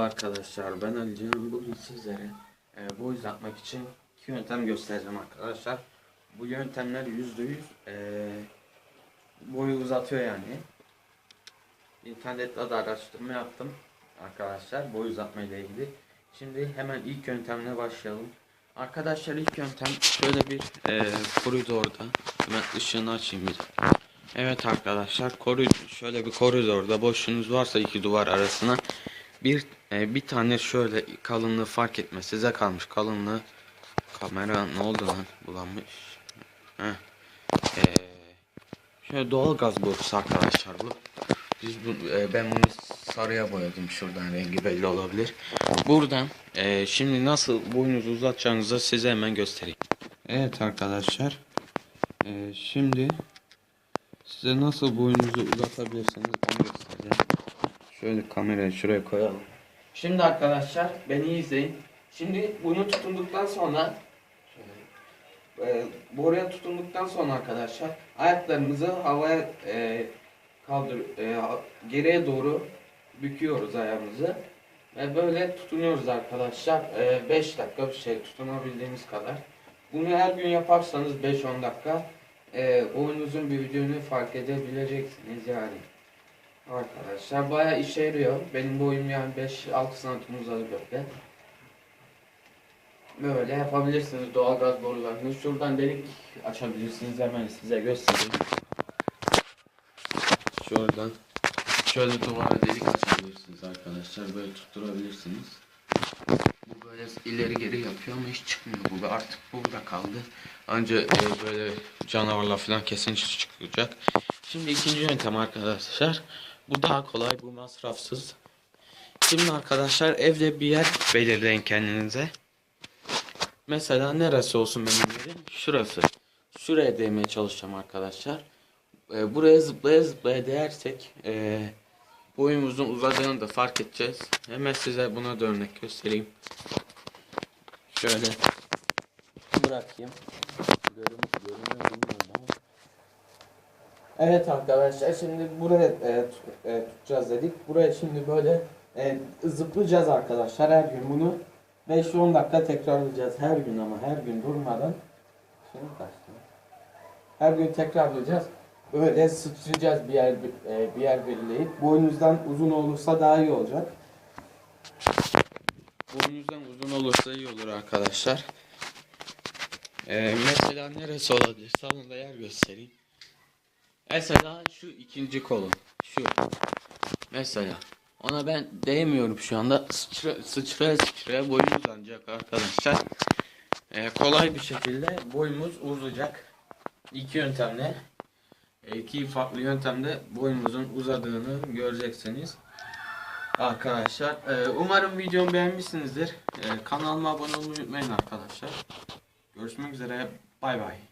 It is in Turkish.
Arkadaşlar ben Ali. Bugün sizlere e, boy uzatmak için iki yöntem göstereceğim arkadaşlar. Bu yöntemler yüzde yüz e, boyu uzatıyor yani. İnternette de araştırma yaptım arkadaşlar boy uzatma ile ilgili. Şimdi hemen ilk yöntemle başlayalım. Arkadaşlar ilk yöntem şöyle bir e, koridorda. Hemen ışığını açayım bir. Evet arkadaşlar koridor şöyle bir koridorda boşluğunuz varsa iki duvar arasına bir e, bir tane şöyle kalınlığı fark etmez size kalmış. Kalınlığı kamera ne oldu lan? Bulanmış. Heh. E, şöyle doğal gaz borusu arkadaşlar bu. Biz bu, e, ben bunu sarıya boyadım. Şuradan rengi belli olabilir. Buradan e, şimdi nasıl boyunuzu uzatacağınızı size hemen göstereyim. Evet arkadaşlar. E, şimdi size nasıl boyunuzu uzatabilirsiniz onu göstereceğim Şöyle kamerayı şuraya koyalım. Şimdi arkadaşlar beni izleyin. Şimdi bunu tutunduktan sonra e, boruya tutunduktan sonra arkadaşlar ayaklarımızı havaya e, kaldır e, geriye doğru büküyoruz ayağımızı ve böyle tutunuyoruz arkadaşlar 5 dakika bir şey tutunabildiğimiz kadar. Bunu her gün yaparsanız 5-10 dakika e, boyunuzun büyüdüğünü fark edebileceksiniz yani. Arkadaşlar bayağı işe yarıyor. Benim boyum yani 5-6 santim uzadı böyle. Böyle yapabilirsiniz doğalgaz borularını. Şuradan delik açabilirsiniz hemen size göstereyim. Şuradan şöyle duvara delik açabilirsiniz arkadaşlar. Böyle tutturabilirsiniz. Bu böyle ileri geri yapıyor ama hiç çıkmıyor bu. Artık burada kaldı. Anca e, böyle canavarlar falan kesin çıkacak. Şimdi ikinci yöntem arkadaşlar. Bu daha kolay, bu masrafsız. Şimdi arkadaşlar evde bir yer belirleyin kendinize. Mesela neresi olsun benim yerim? Şurası. Şuraya değmeye çalışacağım arkadaşlar. Ee, buraya zıplaya zıplaya değersek ee, boyumuzun uzadığını da fark edeceğiz. Hemen size buna da örnek göstereyim. Şöyle bırakayım. Görün, görünüyor bilmiyorum. Evet arkadaşlar şimdi buraya e, tut- e, tutacağız dedik. Buraya şimdi böyle e, zıplayacağız arkadaşlar her gün bunu 5-10 dakika tekrarlayacağız her gün ama her gün durmadan. Şimdi kaçtı. Her gün tekrarlayacağız. Böyle sıçrayacağız bir yer e, bir yer belirleyip boynuzdan uzun olursa daha iyi olacak. Boynuzdan uzun olursa iyi olur arkadaşlar. E, mesela neresi olabilir? Salonda yer göstereyim. Mesela şu ikinci kolum. Şu. Mesela. Ona ben değmiyorum şu anda. Sıçra, sıçraya sıçraya boyum uzanacak arkadaşlar. Ee, kolay bir şekilde boyumuz uzayacak. İki yöntemle. e, iki farklı yöntemde boyumuzun uzadığını göreceksiniz. Arkadaşlar. e, umarım videomu beğenmişsinizdir. E, kanalıma abone olmayı unutmayın arkadaşlar. Görüşmek üzere. Bay bay.